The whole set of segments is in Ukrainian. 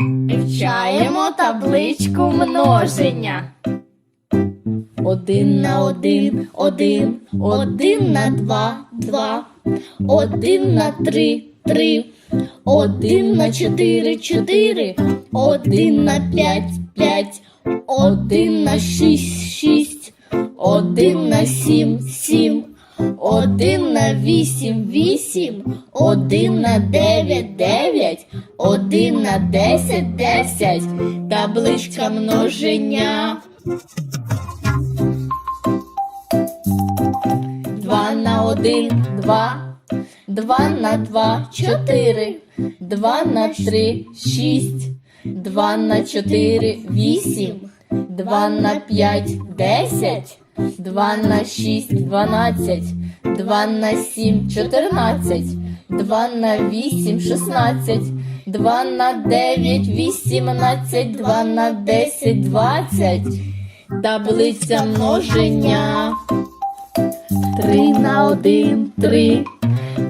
Вивчаємо табличку множення. Один на один, один, один на два, два, один на три, три, один на чотири, чотири, один на п'ять, п'ять, один на шість, шість, один на сім, сім, один на вісім, вісім, один на дев'ять, дев'ять, один на десять, десять, табличка множення. Два на один, два, два на два, чотири, два на три, шість, два на чотири, вісім, два на п'ять, десять, два на шість, дванадцять, два на сім, чотирнадцять, два на вісім, шістнадцять, два на дев'ять, вісімнадцять, два на десять, двадцять. Таблиця множення. Три на один, три,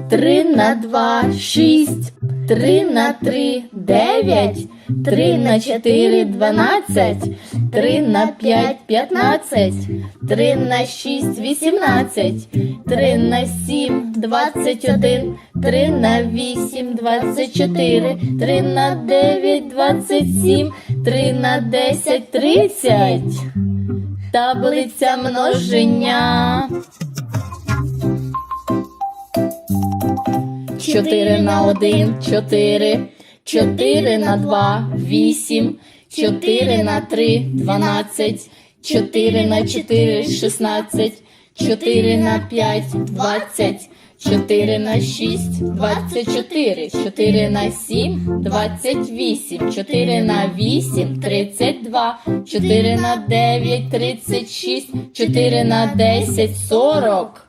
три на два, шість, три на три, дев'ять, три на чотири, дванадцять, три на п'ять, п'ятнадцять, три на шість, вісімнадцять, три на сім, двадцять один, три на вісім, двадцять чотири, три на дев'ять, двадцять сім, три на десять, тридцять. Таблиця множення. Чотири на один, чотири, чотири на два, вісім, чотири на три, дванадцять, чотири на чотири, шістнадцять, чотири на п'ять, двадцять, чотири на шість, двадцять чотири, чотири на сім, двадцять вісім, чотири на вісім, тридцять два, чотири на дев'ять, тридцять шість, чотири на десять, сорок.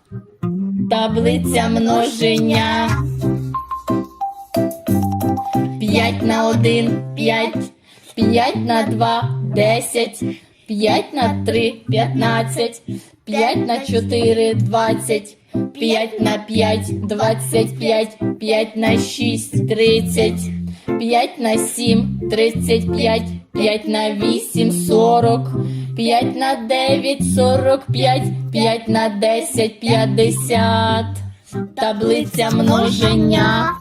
Таблиця множення. П'ять на один, п'ять, п'ять на два, десять, п'ять на три, п'ятнадцять, п'ять на чотири, двадцять, п'ять на п'ять, двадцять п'ять, п'ять на шість, тридцять, п'ять на сім, тридцять п'ять, п'ять на вісім, сорок, п'ять на дев'ять, сорок п'ять, п'ять на десять, п'ятдесят. Таблиця множення.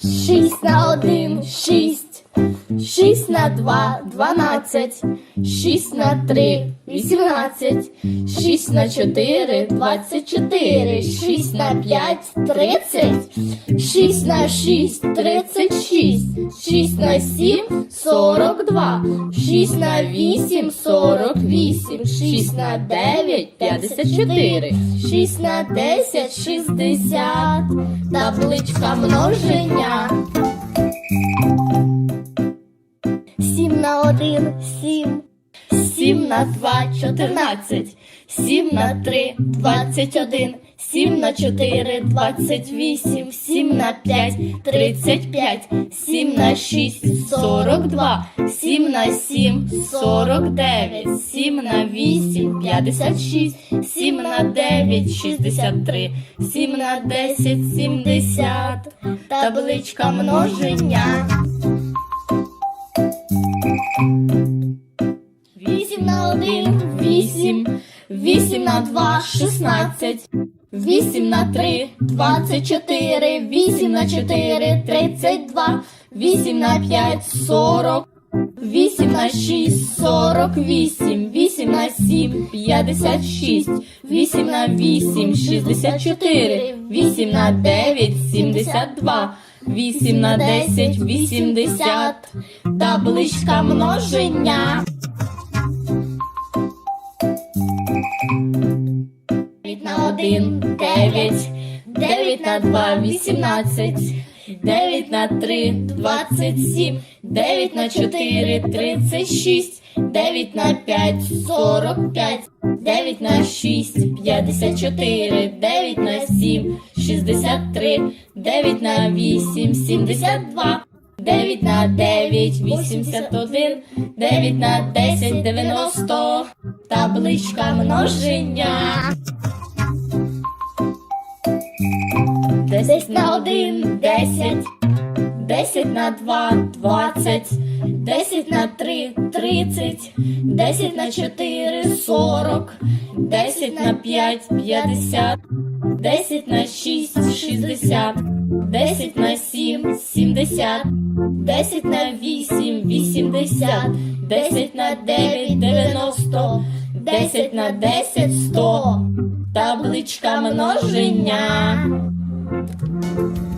Шість на один, шість, шість на два, дванадцять, шість на три, вісімнадцять, шість на чотири, двадцять чотири, шість на п'ять, тридцять, шість на шість, тридцять шість, шість на сім, сорок два, шість на вісім, сорок вісім, шість на дев'ять, п'ятдесят чотири, шість на десять, шістдесят, табличка множення. На один, сім. Сім на два, чотирнадцять. Сім на три, двадцять один. Сім на чотири, двадцять вісім. Сім на п'ять, тридцять п'ять. Сім на шість, сорок два. Сім на сім, сорок дев'ять. Сім на вісім, п'ятдесят шість. Сім на дев'ять, шістдесят три. Сім на десять, сімдесят. Табличка множення. Вісім на один, вісім, вісім на два, шістнадцять, вісім на три, двадцять чотири, вісім на чотири, тридцять два, вісім на п'ять, сорок, вісім на шість, сорок вісім, вісім на сім, п'ятдесят шість, вісім на вісім, шістдесят чотири, вісім на дев'ять, сімдесят два. Вісім на десять, вісімдесят, табличка множення. Дев'ять на один, дев'ять, дев'ять на два, вісімнадцять, дев'ять на три, двадцять сім, дев'ять на чотири, тридцять шість, дев'ять на п'ять, сорок п'ять, дев'ять на шість, п'ятдесят чотири, дев'ять на сім, шістдесят три, дев'ять на вісім, сімдесят два. Дев'ять на дев'ять, вісімдесят один, дев'ять на десять, дев'яносто. Табличка множення. Десять на один, десять, 10 на 2 – 20, 10 на 3 – 30, 10 на 4 – 40, 10 на 5 – 50, 10 на 6 – 60, 10 на 7 – 70, 10 на 8 – 80, 10 на 9 – 90, 10 на 10 – 100. Табличка множення. Thank you.